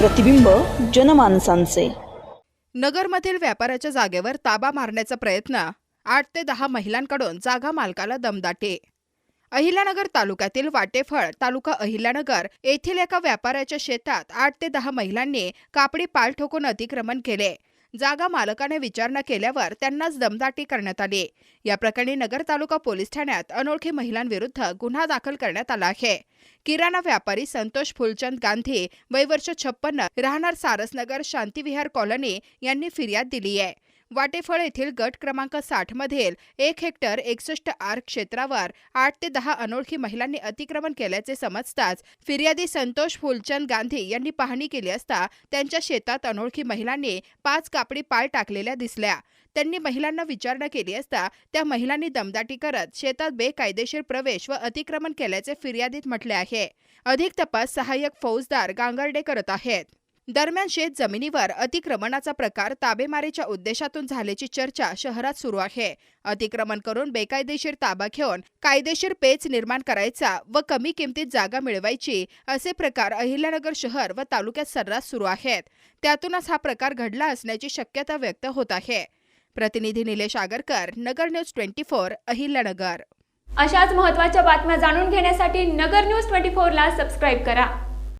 प्रतिबिंब जनमानसांचे. नगरमधील व्यापाराच्या जागेवर ताबा मारण्याचा प्रयत्न आठ ते दहा महिलांकडून जागा मालकाला दमदाटे. अहिल्यानगर तालुक्यातील वाटेफळ तालुका अहिल्यानगर येथील एका व्यापाऱ्याच्या शेतात आठ ते दहा महिलांनी कापडी पाल ठोकून अतिक्रमण केले. जागा मालकाने विचारणा केल्यावर त्यांनाच दमदाटी करण्यात आली. या प्रकरणी नगर तालुका पोलीस ठाण्यात अनोळखी महिलांविरुद्ध गुन्हा दाखल करण्यात आला आहे. किराणा व्यापारी संतोष फुलचंद गांधी वय वर्ष छप्पन्न राहणार सारसनगर शांतिविहार कॉलनी यांनी फिर्याद दिली आहे. वाटेफळ येथील गट क्रमांक साठ मधील एक हेक्टर एकसष्ट आर क्षेत्रावर आठ ते दहा अनोळखी महिलांनी अतिक्रमण केल्याचे समजताच फिर्यादी संतोष फुलचंद गांधी यांनी पाहणी केली असता त्यांच्या शेतात अनोळखी महिलांनी पाच कापडी पाय टाकलेल्या दिसल्या. त्यांनी महिलांना विचारणा केली असता त्या महिलांनी दमदाटी करत शेतात बेकायदेशीर प्रवेश व अतिक्रमण केल्याचे फिर्यादीत म्हटले आहे. अधिक तपास सहाय्यक फौजदार गांगर्डे करत आहेत. दरम्यान शेत जमिनीवर अतिक्रमणाचा प्रकार ताबेमारीच्या उद्देशातून झाल्याची चर्चा शहरात सुरू आहे. अतिक्रमण करून बेकायदेशीर ताबा घेऊन कायदेशीर पेच निर्माण करायचा व कमी किमतीत जागा मिळवायची असे प्रकार अहिल्यानगर शहर व तालुक्यात सर्रास सुरू आहेत. त्यातूनच हा प्रकार घडला असण्याची शक्यता व्यक्त होत आहे. प्रतिनिधी Nilesh Agarkar Nagar news twenty four Ahilyanagar. अशाच महत्त्वाच्या बातम्या जाणून घेण्यासाठी नगर न्यूज ट्वेंटी फोरला सबस्क्राईब करा.